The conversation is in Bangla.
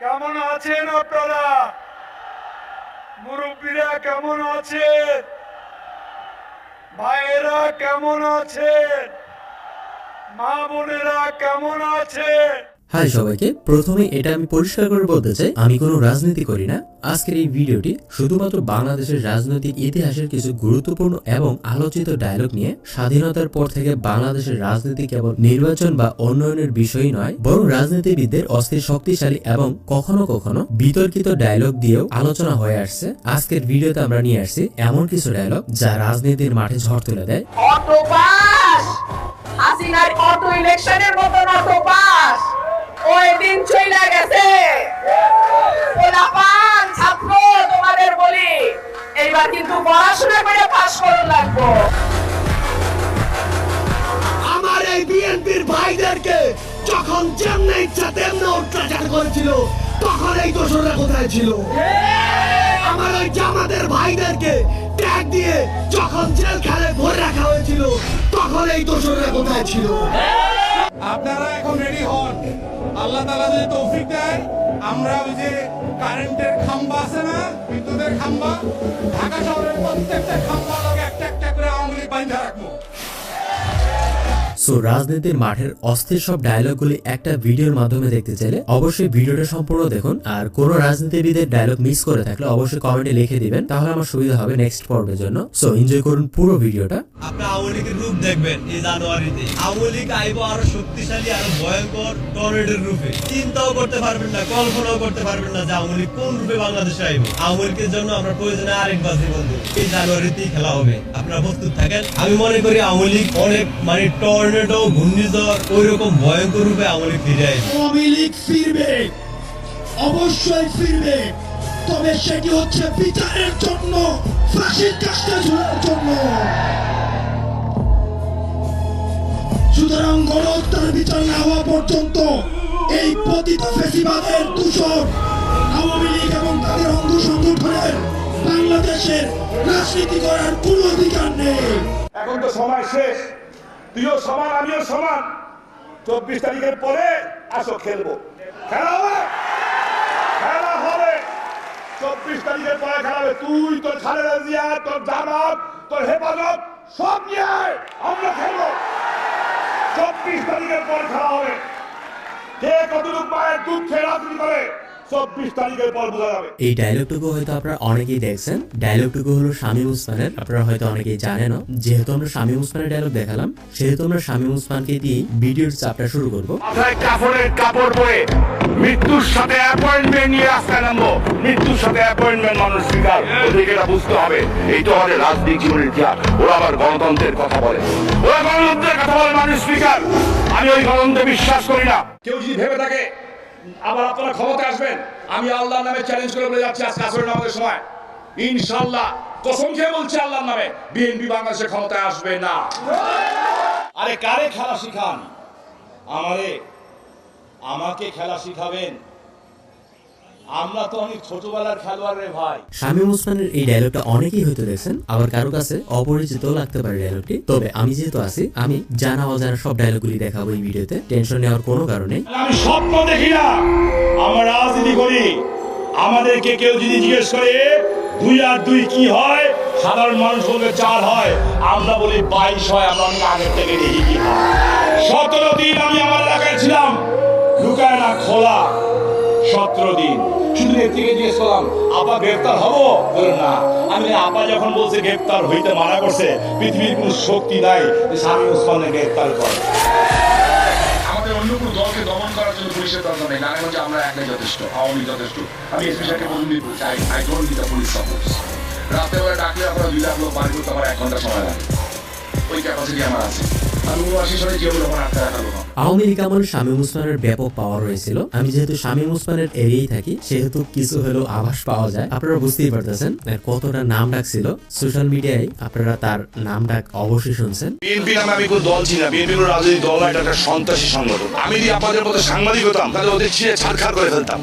কেমন আছেন আপনারা? মুরব্বীরা কেমন আছেন? ভাইয়েরা কেমন আছেন? মা বোনেরা কেমন আছেন? হাই সবাইকে প্রথমে এটা আমি পরিষ্কার করে বলতে চাই, আমি কোনো রাজনীতি করি না। আজকের এই ভিডিওটি শুধুমাত্র বাংলাদেশের রাজনৈতিক ইতিহাসের কিছু গুরুত্বপূর্ণ এবং আলোচিত ডায়লগ নিয়ে স্বাধীনতার পর থেকে বাংলাদেশের রাজনীতি কেবল নির্বাচন বা উন্নয়নের বিষয়ই নয়, বরং রাজনীতিবিদদের অস্থির শক্তিশালী এবং কখনো কখনো বিতর্কিত ডায়লগ দিয়েও আলোচনা হয়ে আসছে। আজকের ভিডিওতে আমরা নিয়ে আসছি এমন কিছু ডায়লগ যা রাজনীতির মাঠে ঝড় তুলে দেয়। হাসিনার অটো ইলেকশনের অটো পাস ওই দিন চইলা গেছে। ছাত্র, তোমাদের বলি, এইবার কিন্তু পড়াশোনা করে পাস করুন লাগবো। আমার এই বিএনপির ভাইদেরকে যখন যেমনে ইচ্ছা তেমনি অত্যাচার তখন এই দোষরা কোথায় ছিল? আমার ওই জামাদের ভাইদেরকে ট্যাগ দিয়ে যখন জেলখানে ভরে রাখা হয়েছিল, তখন এই দোষরা কোথায় ছিল? আল্লাহ তালা যদি তৌফিক দেয় আমরা ওই যে কারেন্টের খাম্বা আছে না, বিদ্যুতের খাম্বা, ঢাকা শহরের প্রত্যেকটা খাম্বা সো রাজনীতির মাঠের অস্থির সব ডায়লগগুলি একটা ভিডিওর মাধ্যমে দেখতে চাইলে অবশ্যই ভিডিওটা সম্পূর্ণ দেখুন। আর কোন রাজনীতিবিদের ডায়লগ মিস করে থাকলে অবশ্যই কমেন্টে লিখে দিবেন, তাহলে আমার সুবিধা হবে নেক্সট পর্বের জন্য। সো এনজয় করুন পুরো ভিডিওটা আপনি আওয়ামী রূপ দেখবেন এই জানুয়ারিতে। আওয়ামী আইবো আরও শক্তিশালী, আরও ভয়ঙ্কর টর্নেডোর রূপে। চিন্তাও করতে পারবেন না, কল্পনাও করতে পারবেন না যে আওয়ামী কোন রূপে বাংলাদেশে আইবো। আওয়ামী জন্য আমরা প্রয়োজনে এই জানুয়ারিতেই খেলা হবে। আপনারা প্রস্তুত থাকেন। আমি মনে করি আওয়ামী লীগ অনেক মানে টর্নেডো ঘূর্ণিঝড় ওই রকম ভয়ঙ্কর রূপে আওয়ামী ফিরে আইবে আওয়ামী লীগ ফিরবে অবশ্যই ফিরবে তবে সেটি হচ্ছে বিচারের জন্য ফাঁসির কাজটা ঝুলার জন্য। সুতরাং গণহত্যার বিচার না হওয়া পর্যন্ত এই পতিত ফেসিবাদের দূষণ আওয়ামী লীগ এবং তাদের অঙ্গ সংগঠনের বাংলাদেশের রাজনীতি করার কোনো অধিকার নেই। এখন তো সময় শেষ। তুইও সমান, আমিও সমান। চব্বিশ তারিখের পরে আসো খেলব। খেলা হবে? খেলা হবে। চব্বিশ তারিখের পরে খেলা হবে। তুই, তোর খালেদা জিয়া, তোর জামাত, তোর হেফাজত, সব নিয়ে আমরা খেলব। চব্বিশ তারিখের পর খেলা হবে। কে কতটুকু মায়ের দুধ খেয়ে রাজনীতি করে? চব্বিশ তারিখের পর বোঝা যাবে। এই ডায়লগটুকু হয়তো আপনারা অনেকেই দেখছেন। ডায়লগটুকু হলো শামীম উসমানের। আপনারা হয়তো অনেকেই জানেনও। যেহেতু আমরা শামীম উসমানের ডায়লগ দেখালাম সেহেতু আমরা শামীম উসমানকে দিয়ে ভিডিওর চাপটা শুরু করব। মাথায় কাপড়ের কাপড় পরে মৃত্যুর সাথে অ্যাপয়েন্টমেন্ট নিয়ে রাস্তায় নামবো। মৃত্যুর সাথে অ্যাপয়েন্টমেন্ট মানুষ স্বীকার। ওদেরকে এটা বুঝতে হবে। এই তো আমাদের রাজনীতি জীবনের ইতিহাস। ওরা আবার গণতন্ত্রের কথা বলে। ওরা গণতন্ত্রের কথা বলে মানুষ স্পিকার আমি ওই গণতন্ত্রে বিশ্বাস করি না। কেউ যদি ভেবে থাকে আবার আপনারা ক্ষমতা আসবেন। আমি আল্লাহর নামে চ্যালেঞ্জ করে বলে যাচ্ছি আজকে আসরের আমাদের সময়। ইনশাল্লাহ কসম খেয়ে বলছি আল্লাহর নামে, বিএনপি বাংলাদেশে ক্ষমতায় আসবে না। আরে কারে খেলা শিখান? আমারে, আমাকে খেলা শিখাবেন? আমরা তো অনেক ছোটবেলার খেলোয়াড় রে ভাই। শামীম উসমানের এই ডায়লগটা অনেকেই হয়তো দেখছেন আবার কারও কাছে অপরিচিত লাগতে পারে ডায়লগটি তবে আমি যেহেতু আছি আমি জানা অজানা সব ডায়লগগুলি দেখাবো এই ভিডিওতে টেনশন নেওয়ার কোনো কারণে। আমি স্বপ্ন দেখি না আমরা রাজনীতি করি। আমাদেরকে কেউ যদি জিজ্ঞেস করে দুই আর দুই কি হয়? সাধারণ মানুষ বলবে চার হয়। আমরা বলি বাইশ হয়। আমরা অনেক আগের থেকে দেখি কি হয়। সতেরো দিন আমি আমার এলাকায় ছিলাম। লুকায় না খোলা। সতেরো দিন। শুধু থেকে জিজ্ঞেস করলাম আপা, গ্রেপ্তার হব? না। আমি, আপা যখন বলছে গ্রেপ্তার হইতে মানা করছে, পৃথিবীর কোনো শক্তি নাই স্বামী ওসমানের গ্রেপ্তার করে। আমাদের অন্য কোনো দলকে দমন করার জন্য পুলিশের দরকার নেই। নারায়ণগঞ্জে আমরা একলাই যথেষ্ট, আওয়ামী যথেষ্ট। আমি এসপি সাহেবকে বলুন I don't need police support রাতের বেলা ডাকলে, আপনারা দুই লাখ লোক বাড়ি করতে আমার এক ঘণ্টা সময় লাগে। ওই ক্যাপাসিটি আমার আছে। আওয়ামী লীগ আমলে শামীম উসমানের ব্যাপক পাওয়ার হয়েছিল আমি যেহেতু শামীম উসমানের এরিয়াই থাকি সেহেতু কিছু হলেও আভাস পাওয়া যায়। আপনারা বুঝতেই পারতেছেন কতটা নাম ডাক ছিল। সোশ্যাল মিডিয়ায় আপনারা তার নাম ডাক অবশ্যই শুনছেন। বিএনপি নামে আমি কোনো দল ছিলাম বিএনপি কোনো রাজনৈতিক দল না এটা একটা সন্ত্রাসী সংগঠন। আমি যদি আপনাদের মধ্যে সাংবাদিক হতাম তাহলে ওদের ছিঁড়ে ছাড়খাড় করে ফেলতাম।